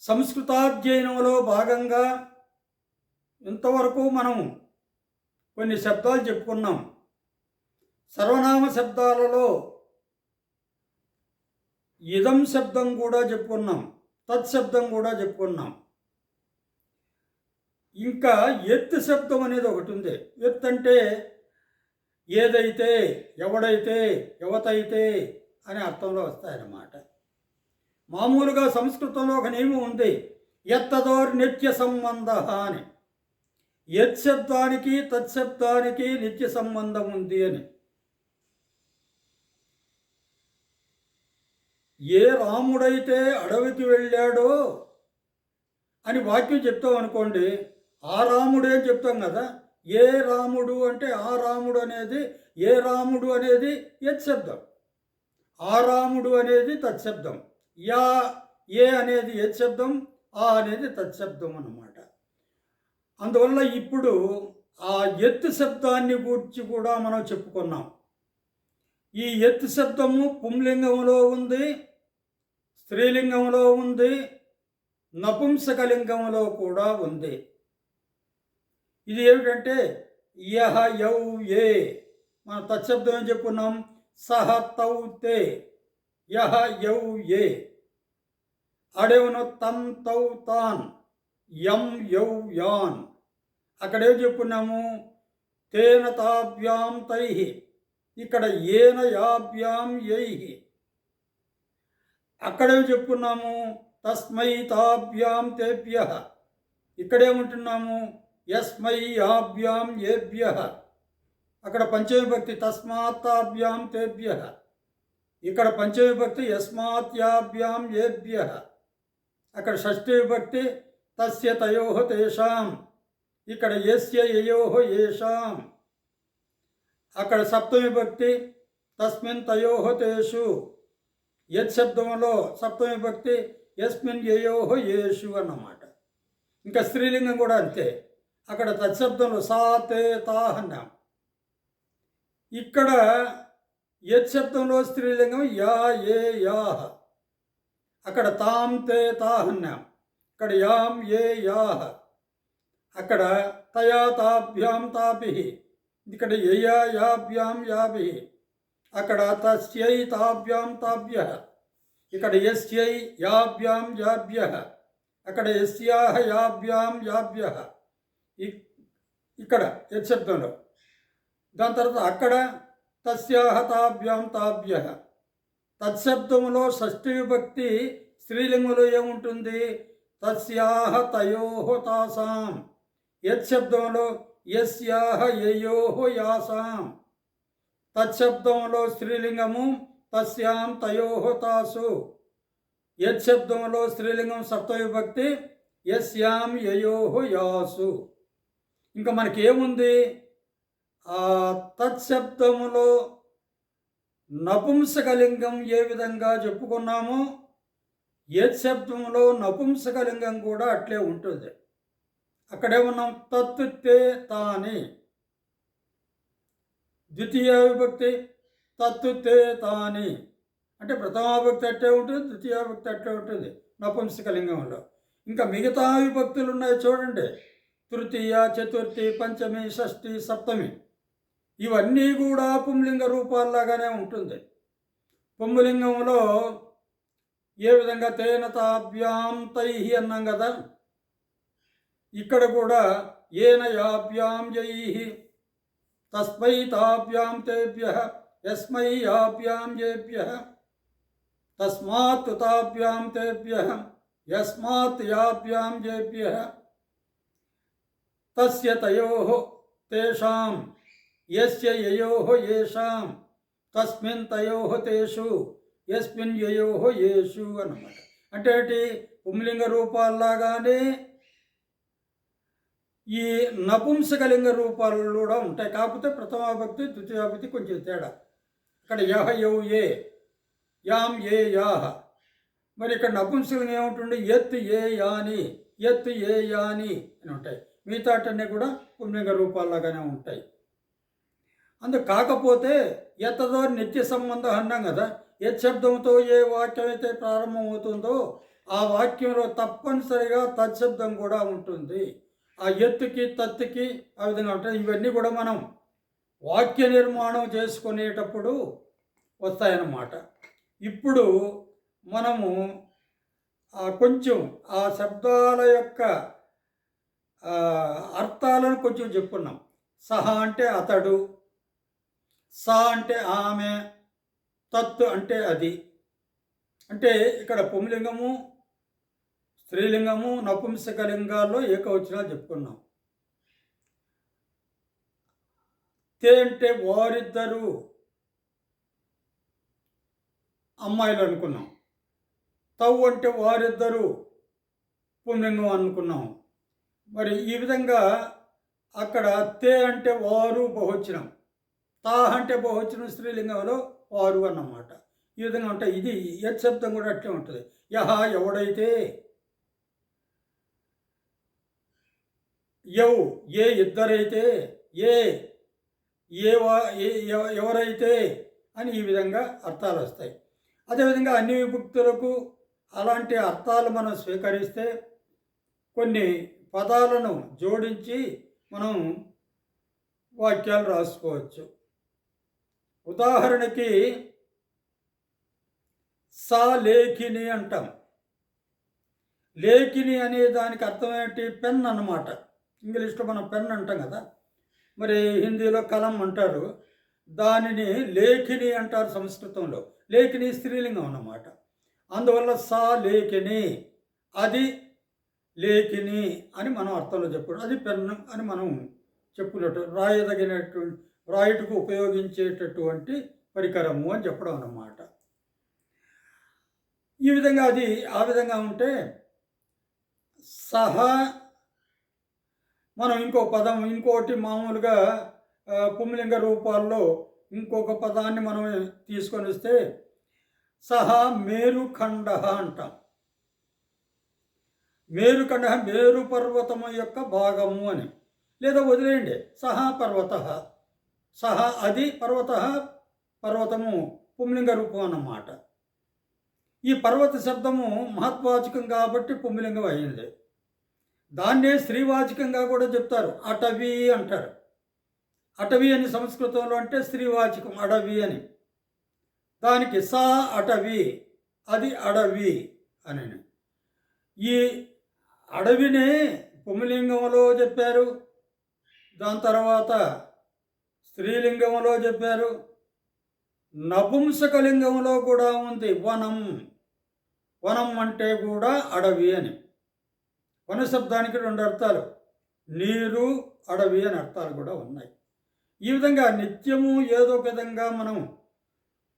సంస్కృతాధ్యయనంలో భాగంగా ఇంతవరకు మనం కొన్ని శబ్దాలు చెప్పుకున్నాం. సర్వనామ శబ్దాలలో ఇదం శబ్దం కూడా చెప్పుకున్నాం. తత్శబ్దం కూడా చెప్పుకున్నాం. ఇంకా ఎత్ శబ్దం అనేది ఒకటి ఉంది. ఎత్ అంటే ఏదైతే ఎవడైతే యువతైతే అనే అర్థంలో వస్తాయన్నమాట. మామూలుగా సంస్కృతంలో ఒక నియమం ఉంది. ఎత్తదోర్ నిత్య సంబంధ అని. యత్శబ్దానికి తత్శబ్దానికి నిత్య సంబంధం ఉంది అని. ఏ రాముడైతే అడవికి వెళ్ళాడో అని వాక్యం చెప్తాం అనుకోండి ఆ రాముడే అని చెప్తాం కదా. ఏ రాముడు అంటే ఆ రాముడు అనేది ఏ రాముడు అనేది యత్శబ్దం ఆ రాముడు అనేది తత్శబ్దం యా ఏ అనేది ఏ శబ్దం ఆ అనేది తత్శబ్దం అన్నమాట. అందువల్ల ఇప్పుడు ఆ ఎత్తు శబ్దాన్ని గురించి కూడా మనం చెప్పుకున్నాం. ఈ ఎత్తు శబ్దము పుంలింగంలో ఉంది స్త్రీలింగంలో ఉంది నపుంసకలింగంలో కూడా ఉంది. ఇది ఏమిటంటే యహ యౌ ఏ. మన తత్శబ్దం ఏం చెప్పుకున్నాం? సహ తౌ తే. యహ యౌ ఏ. అడవును తన్ తౌ తాన్ యం యౌ యాన్. అక్కడేం చెప్పున్నాము? తేన తాభ్యాం తై ఇక్కడ ఏన యాభ్యాం యై. అక్కడేం చెప్పున్నాము? తస్మై తాభ్యాం తేభ్య. ఇక్కడేముంటున్నాము యస్మై యాభ్యాం ఏభ్య. అక్కడ పంచమభక్తి తస్మాత్తాభ్యాం తేభ్య. ఇక్కడ పంచవిభక్తి యస్మాత్యాభ్యాం ఏభ్య. అక్కడ షష్ఠీ విభక్తి తస్య తయో తేషాం. ఇక్కడ ఎస్య యయో ఏషాం. అక్కడ సప్తమి భక్తి తస్మిన్ తయో తేషు. యత్ శబ్దంలో సప్తమి భక్తి యస్మిన్ యయో యేషు అన్నమాట. ఇంకా స్త్రీలింగం కూడా అంతే. అక్కడ తత్శబ్దంలో సా తే తా అన్నాం ఇక్కడ యత్ శబ్దంలో స్త్రీలింగం యా ఏ యాహ అక్కడ తాం తే తా అక్కడ ఇక్కడ యాం ఏ యాహ అక్కడ తయా తాభ్యాం తాభి. ఇక్కడ యయా యాభ్యాం యాభి. అక్కడ తస్యై తాభ్యాం తాభ్య. ఇక్కడ యస్యై యాభ్యాం యాభ్య. అక్కడ ఎస్యాహ యాభ్యాం యాభ్య. ఇ- ఇక్కడ యత్ శబ్దంలో దాని తర్వాత అక్కడ తస్యాహ తాభ్యాం. తాభ్య తత్శబ్దంలో షష్ఠి విభక్తి స్త్రీలింగంలో ఏముంటుంది? తస్యాహ తయోహ తాసాం. యత్ శబ్దంలో యస్యాహ యయోహ యాసాం. తత్శబ్దంలో స్త్రీలింగము తస్యాం తయోహ తాసు. యత్ శబ్దంలో స్త్రీలింగం సప్తవిభక్తి యస్యాం యయోహ యాసు. ఇంకా మనకేముంది? ఆ తత్శబ్దములో నపుంసకలింగం ఏ విధంగా చెప్పుకున్నామో యత్ శబ్దంలో నపుంసకలింగం కూడా అట్లే ఉంటుంది. అక్కడే ఉన్నాం తత్తు తాని. ద్వితీయ విభక్తి తత్తు తాని. అంటే ప్రథమాభక్తి అట్టే ఉంటుంది ద్వితీయ విభక్తి అట్టే ఉంటుంది నపుంసకలింగంలో. ఇంకా మిగతా విభక్తులు ఉన్నాయి చూడండి. తృతీయ చతుర్థి పంచమి షష్ఠి సప్తమి. ఇవన్నీ కూడా పుంలింగ రూపాల్లాగానే ఉంటుంది. పుంలింగంలో ఏ విధంగా తేన తాభ్యాం తై అన్నాం కదా? ఇక్కడ కూడా ఏన యాభ్యాం యై తస్మై తాభ్యాం తేభ్య యస్మై యాభ్యాం జేభ్య తస్మాత్ తాభ్యాం తేభ్య యస్మాత్ యాభ్యాం జేభ్య తస్య తయో తేషాం యస్య యయోః యేషాం తస్మిన్ తయోహ తేషు యస్మిన్ యయోః యేషు అన్నమాట అంటే ఏంటి? పుంలింగ రూపాల్లాగానే ఈ నపుంసకలింగ రూపాలు కూడా ఉంటాయి. కాకపోతే ప్రథమాభక్తి ద్వితీయాభక్తి కొంచెం తేడా. ఇక్కడ యహ యౌ ఏ యాం ఏ యాహ. మరి ఇక్కడ నపుంసకలింగం ఏముంటుంది ఎత్ ఏ యాని ఎత్ ఏ యాని అని ఉంటాయి. మిగతాటన్నీ కూడా పుంలింగ రూపాల్లాగానే ఉంటాయి. అందు కాకపోతే ఎత్తదో నిత్య సంబంధం అన్నాం కదా ఏ శబ్దంతో ఏ వాక్యం అయితే ప్రారంభమవుతుందో ఆ వాక్యంలో తప్పనిసరిగా తత్శబ్దం కూడా ఉంటుంది. ఆ ఎత్తుకి తత్తుకి ఆ విధంగా ఉంటాయి. ఇవన్నీ కూడా మనం వాక్య నిర్మాణం చేసుకునేటప్పుడు వస్తాయన్నమాట. ఇప్పుడు మనము కొంచెం ఆ శబ్దాల యొక్క అర్థాలను కొంచెం చెప్పుకున్నాం. సహా అంటే అతడు సా అంటే ఆమె తత్తు అంటే అది. అంటే ఇక్కడ పుంలింగము స్త్రీలింగము నపుంసకలింగాల్లో ఏకవచనాలు చెప్పుకున్నాం. తే అంటే వారిద్దరు అమ్మాయిలు అనుకున్నాం. తవ్వు అంటే వారిద్దరు పుంలింగం అనుకున్నాం. మరి ఈ విధంగా అక్కడ తే అంటే వారు బహువచనం. తాహ అంటే బహువచనం స్త్రీలింగంలో వారు అన్నమాట. ఈ విధంగా ఉంటాయి. ఇది యత్ శబ్దం కూడా అట్లే ఉంటుంది. యహ ఎవడైతే ఎవ్ ఏ ఇద్దరైతే ఏ ఏ వా ఏ ఎవరైతే అని ఈ విధంగా అర్థాలు వస్తాయి. అదేవిధంగా అన్ని విభక్తులకు అలాంటి అర్థాలు మనం స్వీకరిస్తే కొన్ని పదాలను జోడించి మనం వాక్యాలు రాసుకోవచ్చు. ఉదాహరణకి సా లేఖిని అంటాం. లేఖిని అనే దానికి అర్థం ఏంటి? పెన్ అన్నమాట. ఇంగ్లీష్లో మనం పెన్ అంటాం కదా. మరి హిందీలో కలం అంటారు. దానిని లేఖిని అంటారు సంస్కృతంలో. లేఖిని స్త్రీలింగం అన్నమాట. అందువల్ల సా లేఖిని అది లేఖిని అని మనం అర్థంలో చెప్పడం అది పెన్ను అని మనం చెప్పుకున్నట్టు రాయదగినటువంటి రాయుటకు ఉపయోగించేటటువంటి పరికరము అని చెప్పడం అన్నమాట. ఈ విధంగా అది ఆ విధంగా ఉంటే సహా మనం ఇంకో పదం ఇంకోటి మామూలుగా పుమ్లింగ పుంలింగ రూపాల్లో ఇంకొక పదాన్ని మనం తీసుకొని వస్తే సహా మేరుఖండ అంటాం. మేరుఖండ మేరు పర్వతము యొక్క భాగము అని. లేదా వదిలేయండి సహా పర్వత సహా అది పర్వత పర్వతము పుంలింగ రూపం అన్నమాట. ఈ పర్వత శబ్దము మహత్వాచకం కాబట్టి పుంలింగం అయింది. దాన్నే స్త్రీవాచకంగా కూడా చెప్తారు. అటవీ అంటారు. అటవీ అని సంస్కృతంలో అంటే స్త్రీవాచకం అడవి అని. దానికి సా అటవీ అది అడవి అని. ఈ అడవిని పుంలింగంలో చెప్పారు. దాని తర్వాత స్త్రీలింగంలో చెప్పారు నపుంసకలింగంలో కూడా ఉంది వనం. వనం అంటే కూడా అడవి అని. వన శబ్దానికి రెండు అర్థాలు నీరు అడవి అని అర్థాలు కూడా ఉన్నాయి. ఈ విధంగా నిత్యము ఏదో విధంగా మనం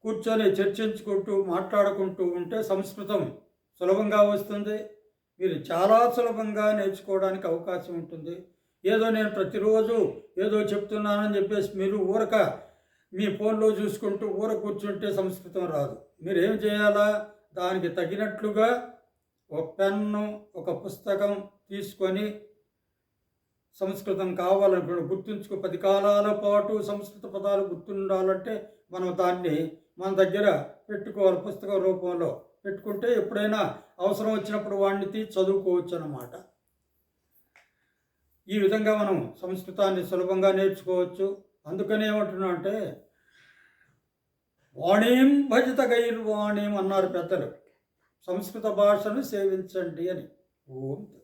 కూర్చొని చర్చించుకుంటూ మాట్లాడుకుంటూ ఉంటే సంస్కృతం సులభంగా వస్తుంది. మీరు చాలా సులభంగా నేర్చుకోవడానికి అవకాశం ఉంటుంది. ఏదో నేను ప్రతిరోజు ఏదో చెప్తున్నానని చెప్పేసి మీరు ఊరక మీ ఫోన్లో చూసుకుంటూ ఊర కూర్చుంటే సంస్కృతం రాదు. మీరు ఏం చేయాలా? దానికి తగినట్లుగా ఒక పెన్ను ఒక పుస్తకం తీసుకొని సంస్కృతం కావాలనుకున్న గుర్తుంచుకో. పది కాలాల పాటు సంస్కృత పదాలు గుర్తుండాలంటే మనం దాన్ని మన దగ్గర పెట్టుకోవాలి పుస్తక రూపంలో పెట్టుకుంటే ఎప్పుడైనా అవసరం వచ్చినప్పుడు వాడిని తీసి చదువుకోవచ్చు అన్నమాట. ఈ విధంగా మనం సంస్కృతాన్ని సులభంగా నేర్చుకోవచ్చు. అందుకని ఏమంటున్నా అంటే వాణీం భజత గైర్వాణీం అన్నారు పెద్దలు. సంస్కృత భాషను సేవించండి అని. ఓం